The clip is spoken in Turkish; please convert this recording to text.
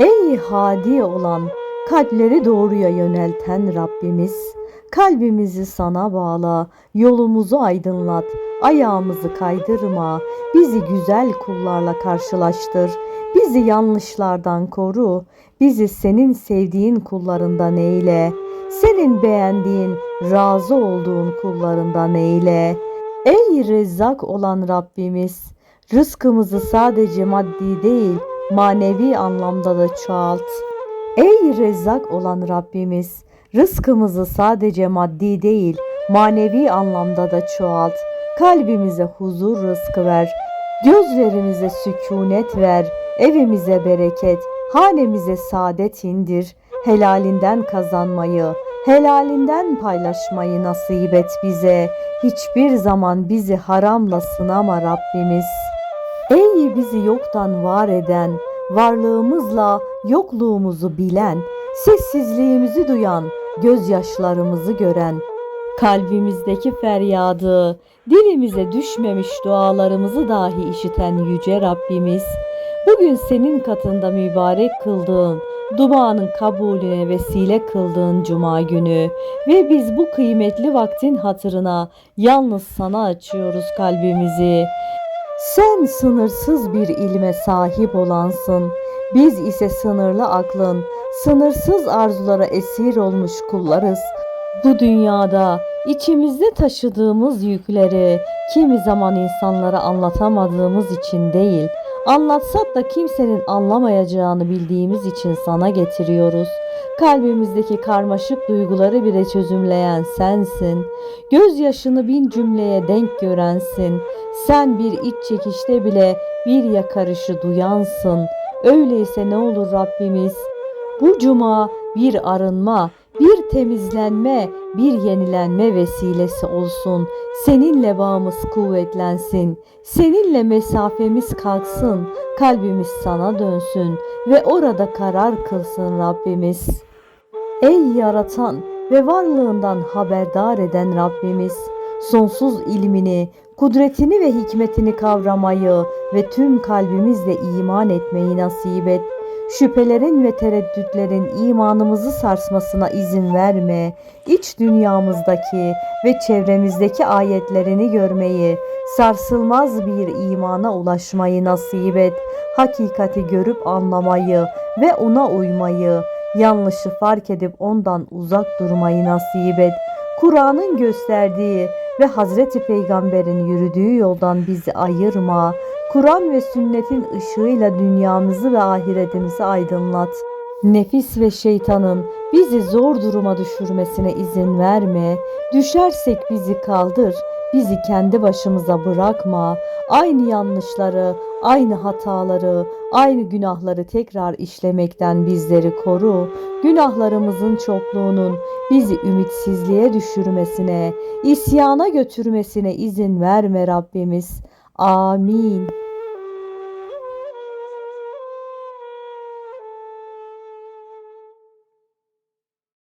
Ey hadi olan, kalpleri doğruya yönelten Rabbimiz, kalbimizi sana bağla, yolumuzu aydınlat, ayağımızı kaydırma, bizi güzel kullarla karşılaştır, bizi yanlışlardan koru, bizi senin sevdiğin kullarından eyle, senin beğendiğin, razı olduğun kullarından eyle. Ey Rezzak olan Rabbimiz, rızkımızı sadece maddi değil, manevi anlamda da çoğalt. Ey Rezzak olan Rabbimiz, rızkımızı sadece maddi değil, manevi anlamda da çoğalt. Kalbimize huzur rızkı ver, gözlerimize sükunet ver, evimize bereket, hanemize saadet indir. Helalinden kazanmayı, helalinden paylaşmayı nasip et bize. Hiçbir zaman bizi haramla sınama Rabbimiz. Ey bizi yoktan var eden, varlığımızla yokluğumuzu bilen, sessizliğimizi duyan, gözyaşlarımızı gören, kalbimizdeki feryadı, dilimize düşmemiş dualarımızı dahi işiten yüce Rabbimiz, bugün senin katında mübarek kıldığın, duanın kabulüne vesile kıldığın cuma günü ve biz bu kıymetli vaktin hatırına yalnız sana açıyoruz kalbimizi. Sen sınırsız bir ilme sahip olansın. Biz ise sınırlı aklın, sınırsız arzulara esir olmuş kullarız. Bu dünyada içimizde taşıdığımız yükleri kimi zaman insanlara anlatamadığımız için değil, anlatsak da kimsenin anlamayacağını bildiğimiz için sana getiriyoruz. Kalbimizdeki karmaşık duyguları bile çözümleyen sensin. Gözyaşını bin cümleye denk görensin. Sen bir iç çekişte bile bir yakarışı duyansın. Öyleyse ne olur Rabbimiz? Bu cuma bir arınma, bir temizlenme, bir yenilenme vesilesi olsun. Seninle bağımız kuvvetlensin. Seninle mesafemiz kalksın. Kalbimiz sana dönsün ve orada karar kılsın Rabbimiz. Ey yaratan ve varlığından haberdar eden Rabbimiz, sonsuz ilmini, kudretini ve hikmetini kavramayı ve tüm kalbimizle iman etmeyi nasip et. Şüphelerin ve tereddütlerin imanımızı sarsmasına izin verme. İç dünyamızdaki ve çevremizdeki ayetlerini görmeyi, sarsılmaz bir imana ulaşmayı nasip et. Hakikati görüp anlamayı ve ona uymayı, yanlışı fark edip ondan uzak durmayı nasip et. Kur'an'ın gösterdiği ve Hazreti Peygamber'in yürüdüğü yoldan bizi ayırma. Kur'an ve sünnetin ışığıyla dünyamızı ve ahiretimizi aydınlat. Nefis ve şeytanın bizi zor duruma düşürmesine izin verme. Düşersek bizi kaldır. Bizi kendi başımıza bırakma. Aynı yanlışları, aynı hataları, aynı günahları tekrar işlemekten bizleri koru. Günahlarımızın çokluğunun bizi ümitsizliğe düşürmesine, isyana götürmesine izin verme Rabbimiz. Amin.